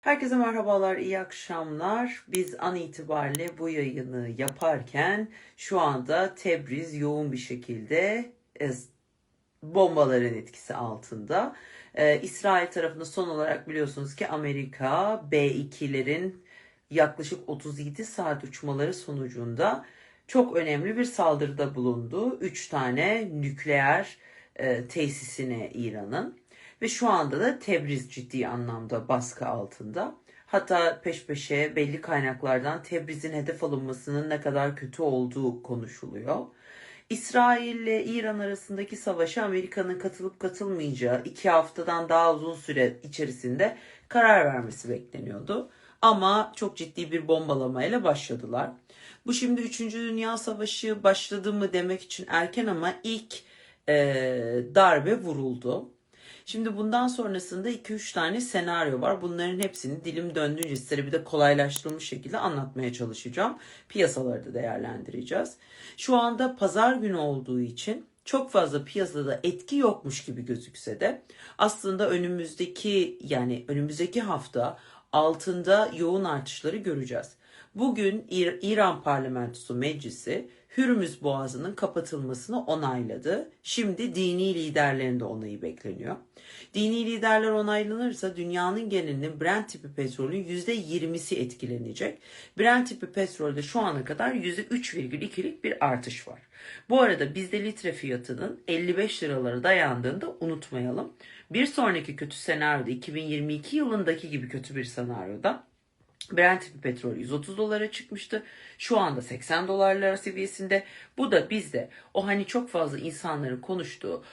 Herkese merhabalar, iyi akşamlar. Biz an itibariyle bu yayını yaparken şu anda Tebriz yoğun bir şekilde e, bombaların etkisi altında. Ee, İsrail tarafında son olarak biliyorsunuz ki Amerika B-2'lerin yaklaşık 37 saat uçmaları sonucunda çok önemli bir saldırıda bulundu. 3 tane nükleer e, tesisine İran'ın. Ve şu anda da Tebriz ciddi anlamda baskı altında. Hatta peş peşe belli kaynaklardan Tebriz'in hedef alınmasının ne kadar kötü olduğu konuşuluyor. İsrail ile İran arasındaki savaşa Amerika'nın katılıp katılmayacağı iki haftadan daha uzun süre içerisinde karar vermesi bekleniyordu. Ama çok ciddi bir bombalamayla başladılar. Bu şimdi 3. Dünya Savaşı başladı mı demek için erken ama ilk e, darbe vuruldu. Şimdi bundan sonrasında 2-3 tane senaryo var. Bunların hepsini dilim döndüğünce size bir de kolaylaştırılmış şekilde anlatmaya çalışacağım. Piyasaları da değerlendireceğiz. Şu anda pazar günü olduğu için çok fazla piyasada etki yokmuş gibi gözükse de aslında önümüzdeki yani önümüzdeki hafta altında yoğun artışları göreceğiz. Bugün İr- İran Parlamentosu Meclisi Hürmüz Boğazı'nın kapatılmasını onayladı. Şimdi dini liderlerin de onayı bekleniyor. Dini liderler onaylanırsa dünyanın genelinin Brent tipi petrolün %20'si etkilenecek. Brent tipi petrolde şu ana kadar %3,2'lik bir artış var. Bu arada bizde litre fiyatının 55 liralara dayandığını da unutmayalım. Bir sonraki kötü senaryoda 2022 yılındaki gibi kötü bir senaryoda Brent tipi petrol 130 dolara çıkmıştı. Şu anda 80 dolarlar seviyesinde. Bu da bizde o hani çok fazla insanların konuştuğu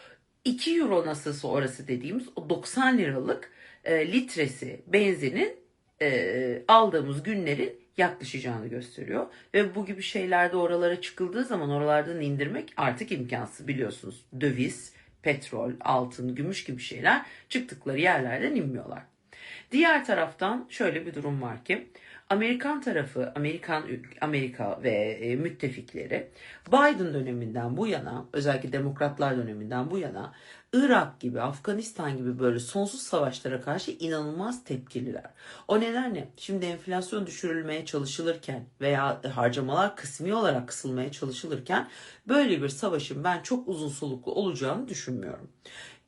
2 euro nasılsa orası dediğimiz o 90 liralık e, litresi benzinin e, aldığımız günlerin yaklaşacağını gösteriyor. Ve bu gibi şeylerde oralara çıkıldığı zaman oralardan indirmek artık imkansız biliyorsunuz. Döviz, petrol, altın, gümüş gibi şeyler çıktıkları yerlerden inmiyorlar. Diğer taraftan şöyle bir durum var ki Amerikan tarafı, Amerikan Amerika ve e, müttefikleri Biden döneminden bu yana, özellikle demokratlar döneminden bu yana Irak gibi, Afganistan gibi böyle sonsuz savaşlara karşı inanılmaz tepkililer. O nedenle şimdi enflasyon düşürülmeye çalışılırken veya harcamalar kısmi olarak kısılmaya çalışılırken böyle bir savaşın ben çok uzun soluklu olacağını düşünmüyorum.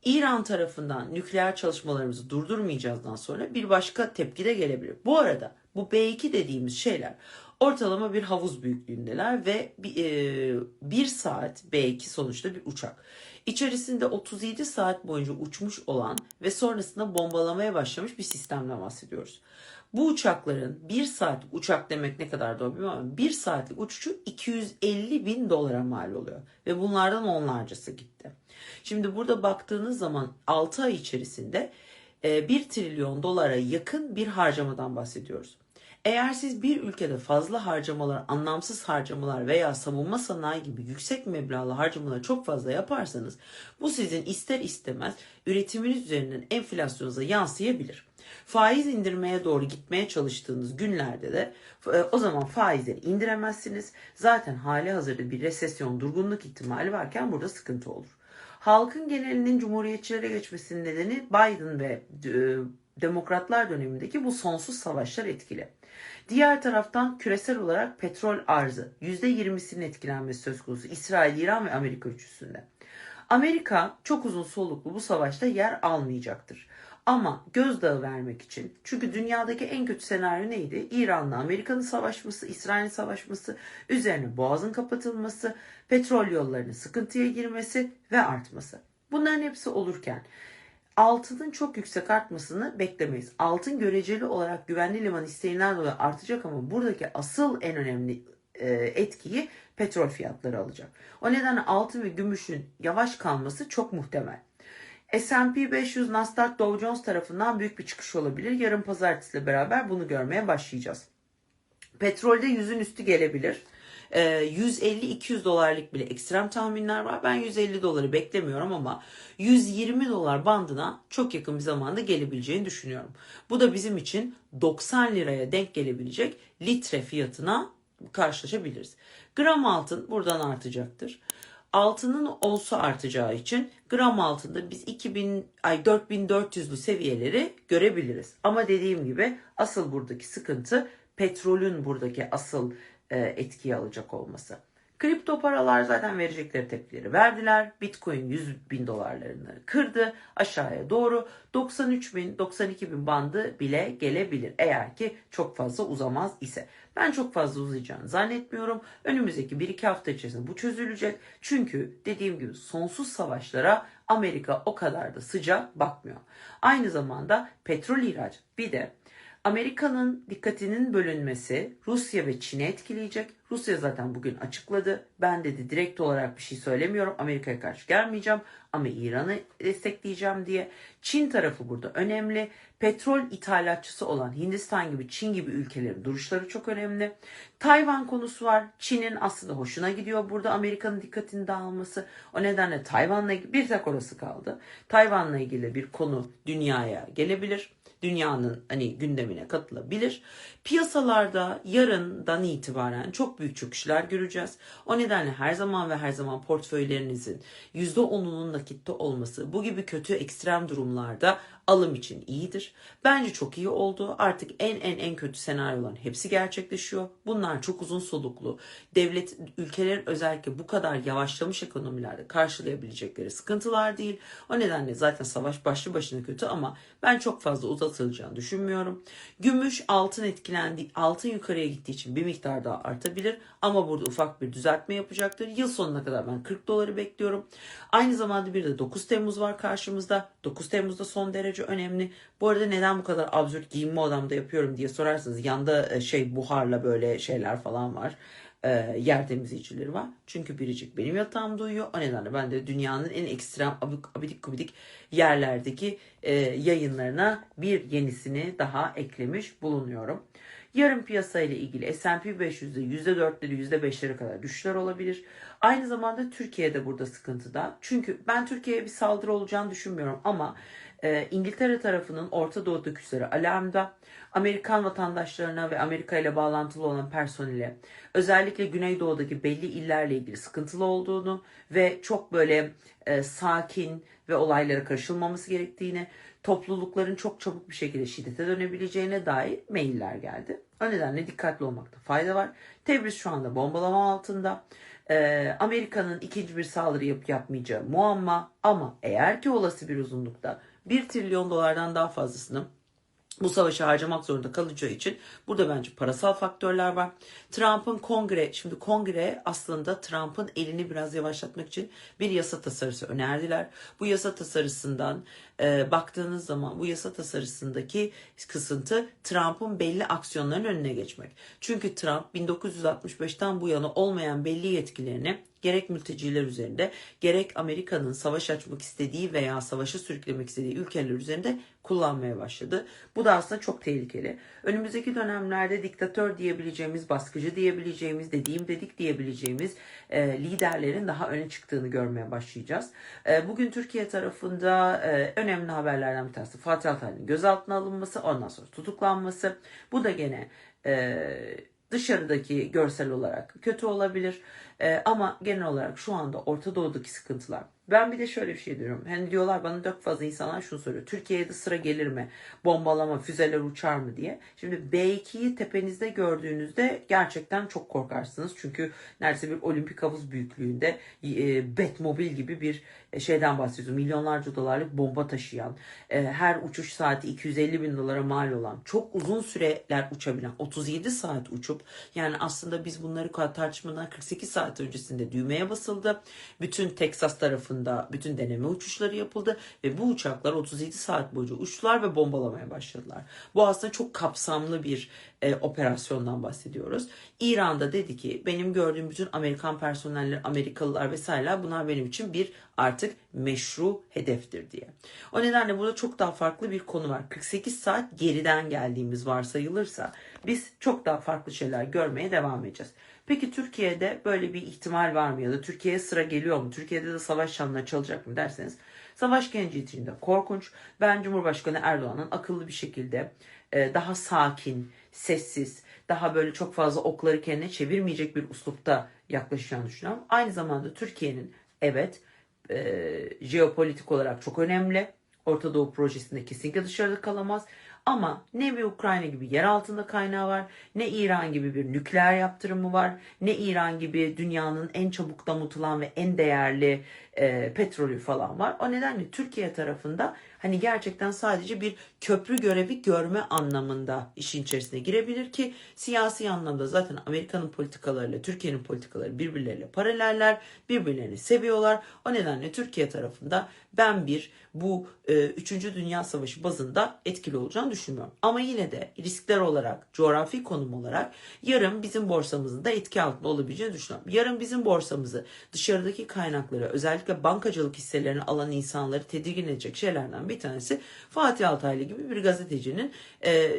İran tarafından nükleer çalışmalarımızı durdurmayacağızdan sonra bir başka tepki de gelebilir. Bu arada bu B2 dediğimiz şeyler ortalama bir havuz büyüklüğündeler ve bir, e, bir saat B2 sonuçta bir uçak. İçerisinde 37 saat boyunca uçmuş olan ve sonrasında bombalamaya başlamış bir sistemden bahsediyoruz. Bu uçakların bir saat uçak demek ne kadar doğru bilmiyorum ama bir saatlik uçuşu 250 bin dolara mal oluyor. Ve bunlardan onlarcası gitti. Şimdi burada baktığınız zaman 6 ay içerisinde 1 trilyon dolara yakın bir harcamadan bahsediyoruz. Eğer siz bir ülkede fazla harcamalar, anlamsız harcamalar veya savunma sanayi gibi yüksek meblağlı harcamaları çok fazla yaparsanız bu sizin ister istemez üretiminiz üzerinden enflasyonunuza yansıyabilir. Faiz indirmeye doğru gitmeye çalıştığınız günlerde de e, o zaman faizleri indiremezsiniz. Zaten hali hazırda bir resesyon, durgunluk ihtimali varken burada sıkıntı olur. Halkın genelinin cumhuriyetçilere geçmesinin nedeni Biden ve e, demokratlar dönemindeki bu sonsuz savaşlar etkili. Diğer taraftan küresel olarak petrol arzı %20'sinin etkilenmesi söz konusu İsrail, İran ve Amerika üçlüsünde. Amerika çok uzun soluklu bu savaşta yer almayacaktır. Ama gözdağı vermek için çünkü dünyadaki en kötü senaryo neydi? İran'la Amerika'nın savaşması, İsrail'in savaşması, üzerine boğazın kapatılması, petrol yollarının sıkıntıya girmesi ve artması. Bunların hepsi olurken altının çok yüksek artmasını beklemeyiz. Altın göreceli olarak güvenli liman isteğinden dolayı artacak ama buradaki asıl en önemli e, etkiyi petrol fiyatları alacak. O nedenle altın ve gümüşün yavaş kalması çok muhtemel. S&P 500 Nasdaq Dow Jones tarafından büyük bir çıkış olabilir. Yarın pazartesiyle beraber bunu görmeye başlayacağız. Petrolde yüzün üstü gelebilir. 150-200 dolarlık bile ekstrem tahminler var. Ben 150 doları beklemiyorum ama 120 dolar bandına çok yakın bir zamanda gelebileceğini düşünüyorum. Bu da bizim için 90 liraya denk gelebilecek litre fiyatına karşılaşabiliriz. Gram altın buradan artacaktır. Altının olsa artacağı için gram altında biz 2000 ay 4400'lü seviyeleri görebiliriz. Ama dediğim gibi asıl buradaki sıkıntı petrolün buradaki asıl e, etkiyi alacak olması. Kripto paralar zaten verecekleri tepkileri verdiler. Bitcoin 100 bin dolarlarını kırdı aşağıya doğru. 93 bin, 92 bin bandı bile gelebilir. Eğer ki çok fazla uzamaz ise. Ben çok fazla uzayacağını zannetmiyorum. Önümüzdeki 1-2 hafta içerisinde bu çözülecek. Çünkü dediğim gibi sonsuz savaşlara Amerika o kadar da sıcak bakmıyor. Aynı zamanda petrol ihraç bir de Amerika'nın dikkatinin bölünmesi Rusya ve Çin'i etkileyecek. Rusya zaten bugün açıkladı. Ben dedi direkt olarak bir şey söylemiyorum. Amerika'ya karşı gelmeyeceğim ama İran'ı destekleyeceğim diye. Çin tarafı burada önemli. Petrol ithalatçısı olan Hindistan gibi Çin gibi ülkelerin duruşları çok önemli. Tayvan konusu var. Çin'in aslında hoşuna gidiyor burada Amerika'nın dikkatini dağılması. O nedenle Tayvan'la bir tek orası kaldı. Tayvan'la ilgili bir konu dünyaya gelebilir dünyanın hani gündemine katılabilir. Piyasalarda yarından itibaren çok büyük çöküşler göreceğiz. O nedenle her zaman ve her zaman portföylerinizin %10'unun nakitte olması bu gibi kötü ekstrem durumlarda alım için iyidir. Bence çok iyi oldu. Artık en en en kötü senaryoların hepsi gerçekleşiyor. Bunlar çok uzun soluklu. Devlet ülkelerin özellikle bu kadar yavaşlamış ekonomilerde karşılayabilecekleri sıkıntılar değil. O nedenle zaten savaş başlı başına kötü ama ben çok fazla uzatılacağını düşünmüyorum. Gümüş altın etkilendi. Altın yukarıya gittiği için bir miktar daha artabilir ama burada ufak bir düzeltme yapacaktır. Yıl sonuna kadar ben 40 doları bekliyorum. Aynı zamanda bir de 9 Temmuz var karşımızda. 9 Temmuz'da son derece önemli. Bu arada neden bu kadar absürt giyinme odamda yapıyorum diye sorarsanız yanda e, şey buharla böyle şeyler falan var. E, yer temizleyicileri var. Çünkü biricik benim yatağımda uyuyor. O nedenle ben de dünyanın en ekstrem abidik gubidik yerlerdeki e, yayınlarına bir yenisini daha eklemiş bulunuyorum. Yarın piyasa ile ilgili S&P 500'de %4'leri %5'lere kadar düşüşler olabilir. Aynı zamanda Türkiye'de burada sıkıntıda. Çünkü ben Türkiye'ye bir saldırı olacağını düşünmüyorum ama e, İngiltere tarafının Orta Doğu'daki güçleri alarmda. Amerikan vatandaşlarına ve Amerika ile bağlantılı olan personele özellikle Güneydoğu'daki belli illerle ilgili sıkıntılı olduğunu ve çok böyle e, sakin ve olaylara karışılmaması gerektiğini, toplulukların çok çabuk bir şekilde şiddete dönebileceğine dair mailler geldi. O nedenle dikkatli olmakta fayda var. Tebriz şu anda bombalama altında. Ee, Amerika'nın ikinci bir saldırı yapıp yapmayacağı muamma ama eğer ki olası bir uzunlukta 1 trilyon dolardan daha fazlasını bu savaşı harcamak zorunda kalacağı için burada bence parasal faktörler var. Trump'ın kongre, şimdi kongre aslında Trump'ın elini biraz yavaşlatmak için bir yasa tasarısı önerdiler. Bu yasa tasarısından e, baktığınız zaman bu yasa tasarısındaki kısıntı Trump'ın belli aksiyonların önüne geçmek. Çünkü Trump 1965'ten bu yana olmayan belli yetkilerini gerek mülteciler üzerinde gerek Amerika'nın savaş açmak istediği veya savaşa sürüklemek istediği ülkeler üzerinde kullanmaya başladı. Bu da aslında çok tehlikeli. Önümüzdeki dönemlerde diktatör diyebileceğimiz, baskıcı diyebileceğimiz, dediğim dedik diyebileceğimiz e, liderlerin daha öne çıktığını görmeye başlayacağız. E, bugün Türkiye tarafında e, önemli haberlerden bir tanesi Fatih Altaylı'nın gözaltına alınması, ondan sonra tutuklanması. Bu da gene e, dışarıdaki görsel olarak kötü olabilir. E, ama genel olarak şu anda Orta Doğu'daki sıkıntılar. Ben bir de şöyle bir şey diyorum. Hani diyorlar bana çok fazla insanlar şunu soruyor. Türkiye'de sıra gelir mi? Bombalama, füzeler uçar mı diye. Şimdi B2'yi tepenizde gördüğünüzde gerçekten çok korkarsınız. Çünkü neredeyse bir olimpik havuz büyüklüğünde e, Batmobil gibi bir şeyden bahsediyoruz. Milyonlarca dolarlık bomba taşıyan, e, her uçuş saati 250 bin dolara mal olan, çok uzun süreler uçabilen, 37 saat uçup yani aslında biz bunları tartışmadan 48 saat öncesinde düğmeye basıldı. Bütün Texas tarafında bütün deneme uçuşları yapıldı ve bu uçaklar 37 saat boyunca uçtular ve bombalamaya başladılar. Bu aslında çok kapsamlı bir e, operasyondan bahsediyoruz. İran'da dedi ki benim gördüğüm bütün Amerikan personeller, Amerikalılar vesaireler bunlar benim için bir artık meşru hedeftir diye. O nedenle burada çok daha farklı bir konu var. 48 saat geriden geldiğimiz varsayılırsa biz çok daha farklı şeyler görmeye devam edeceğiz. Peki Türkiye'de böyle bir ihtimal var mı ya da Türkiye'ye sıra geliyor mu? Türkiye'de de savaş çanları çalacak mı derseniz Savaş genci içinde korkunç. Ben Cumhurbaşkanı Erdoğan'ın akıllı bir şekilde e, daha sakin, sessiz, daha böyle çok fazla okları kendine çevirmeyecek bir uslupta yaklaşacağını düşünüyorum. Aynı zamanda Türkiye'nin evet e, jeopolitik olarak çok önemli. Orta Doğu projesinde kesinlikle dışarıda kalamaz. Ama ne bir Ukrayna gibi yer altında kaynağı var, ne İran gibi bir nükleer yaptırımı var, ne İran gibi dünyanın en çabuk damıtılan ve en değerli e, petrolü falan var. O nedenle Türkiye tarafında hani gerçekten sadece bir köprü görevi görme anlamında işin içerisine girebilir ki siyasi anlamda zaten Amerika'nın politikalarıyla Türkiye'nin politikaları birbirleriyle paraleller, birbirlerini seviyorlar. O nedenle Türkiye tarafında ben bir bu e, 3. Dünya Savaşı bazında etkili olacağını düşünmüyorum. Ama yine de riskler olarak, coğrafi konum olarak yarın bizim borsamızın da etki altında olabileceğini düşünüyorum. Yarın bizim borsamızı dışarıdaki kaynakları özellikle bankacılık hisselerini alan insanları tedirgin edecek şeylerden bir tanesi Fatih Altaylı gibi bir gazetecinin e,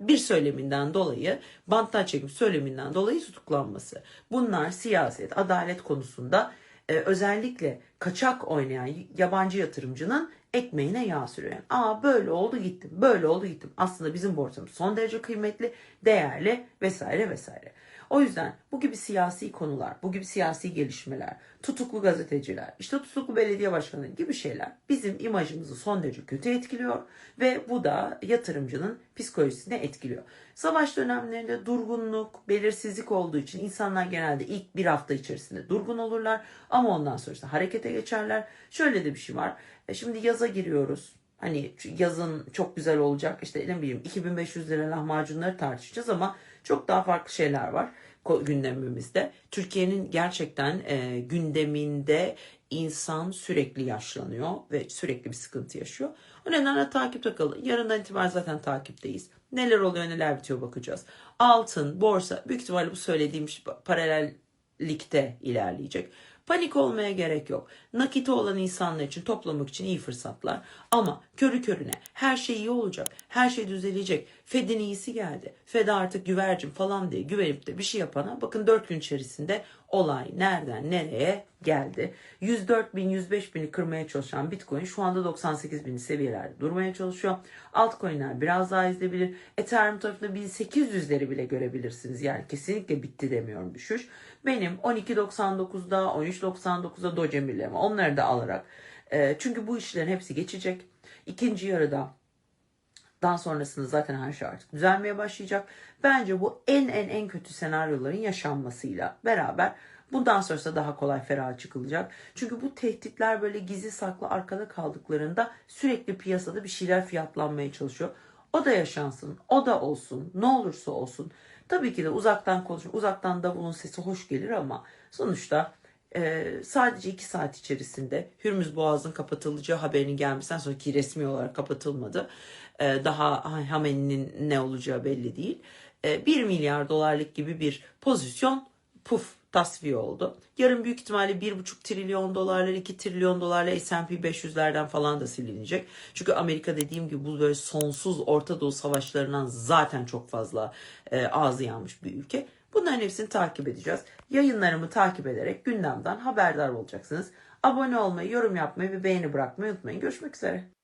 bir söyleminden dolayı, banttan çekip söyleminden dolayı tutuklanması. Bunlar siyaset, adalet konusunda e, özellikle kaçak oynayan yabancı yatırımcının ekmeğine yağ sürüyor. Yani, Aa böyle oldu gittim, böyle oldu gittim. Aslında bizim borsamız son derece kıymetli, değerli vesaire vesaire. O yüzden bu gibi siyasi konular, bu gibi siyasi gelişmeler, tutuklu gazeteciler, işte tutuklu belediye başkanları gibi şeyler bizim imajımızı son derece kötü etkiliyor ve bu da yatırımcının psikolojisini etkiliyor. Savaş dönemlerinde durgunluk, belirsizlik olduğu için insanlar genelde ilk bir hafta içerisinde durgun olurlar ama ondan sonra işte harekete geçerler. Şöyle de bir şey var. E Şimdi yaza giriyoruz. Hani yazın çok güzel olacak işte ne bileyim 2500 lira lahmacunları tartışacağız ama çok daha farklı şeyler var gündemimizde. Türkiye'nin gerçekten e, gündeminde insan sürekli yaşlanıyor ve sürekli bir sıkıntı yaşıyor. O nedenle takipte kalın. Yarından itibaren zaten takipteyiz. Neler oluyor neler bitiyor bakacağız. Altın, borsa büyük ihtimalle bu söylediğim paralellikte ilerleyecek. Panik olmaya gerek yok. Nakiti olan insanlar için toplamak için iyi fırsatlar. Ama körü körüne her şey iyi olacak. Her şey düzelecek. Fed'in iyisi geldi. Fed artık güvercin falan diye güvenip de bir şey yapana bakın 4 gün içerisinde olay nereden nereye geldi. 104 bin 105 bini kırmaya çalışan Bitcoin şu anda 98 bin seviyelerde durmaya çalışıyor. Altcoin'ler biraz daha izleyebilir. Ethereum tarafında 1800'leri bile görebilirsiniz. Yani kesinlikle bitti demiyorum düşüş. Benim 12.99'da 13.99'da Doge emirlerimi onları da alarak e, çünkü bu işlerin hepsi geçecek. İkinci yarıda daha sonrasında zaten her şey artık düzelmeye başlayacak. Bence bu en en en kötü senaryoların yaşanmasıyla beraber bundan sonrası daha kolay ferah çıkılacak. Çünkü bu tehditler böyle gizli saklı arkada kaldıklarında sürekli piyasada bir şeyler fiyatlanmaya çalışıyor. O da yaşansın, o da olsun, ne olursa olsun. Tabii ki de uzaktan konuşup uzaktan davulun sesi hoş gelir ama sonuçta e, sadece iki saat içerisinde Hürmüz Boğazı'nın kapatılacağı haberinin gelmesinden sonra ki resmi olarak kapatılmadı. E, daha Hameni'nin ne olacağı belli değil. E, 1 milyar dolarlık gibi bir pozisyon puf tasfiye oldu. Yarın büyük ihtimalle 1,5 trilyon dolarlar, 2 trilyon dolarla S&P 500'lerden falan da silinecek. Çünkü Amerika dediğim gibi bu böyle sonsuz Orta Doğu savaşlarından zaten çok fazla e, ağzı yanmış bir ülke. Bunların hepsini takip edeceğiz. Yayınlarımı takip ederek gündemden haberdar olacaksınız. Abone olmayı, yorum yapmayı ve beğeni bırakmayı unutmayın. Görüşmek üzere.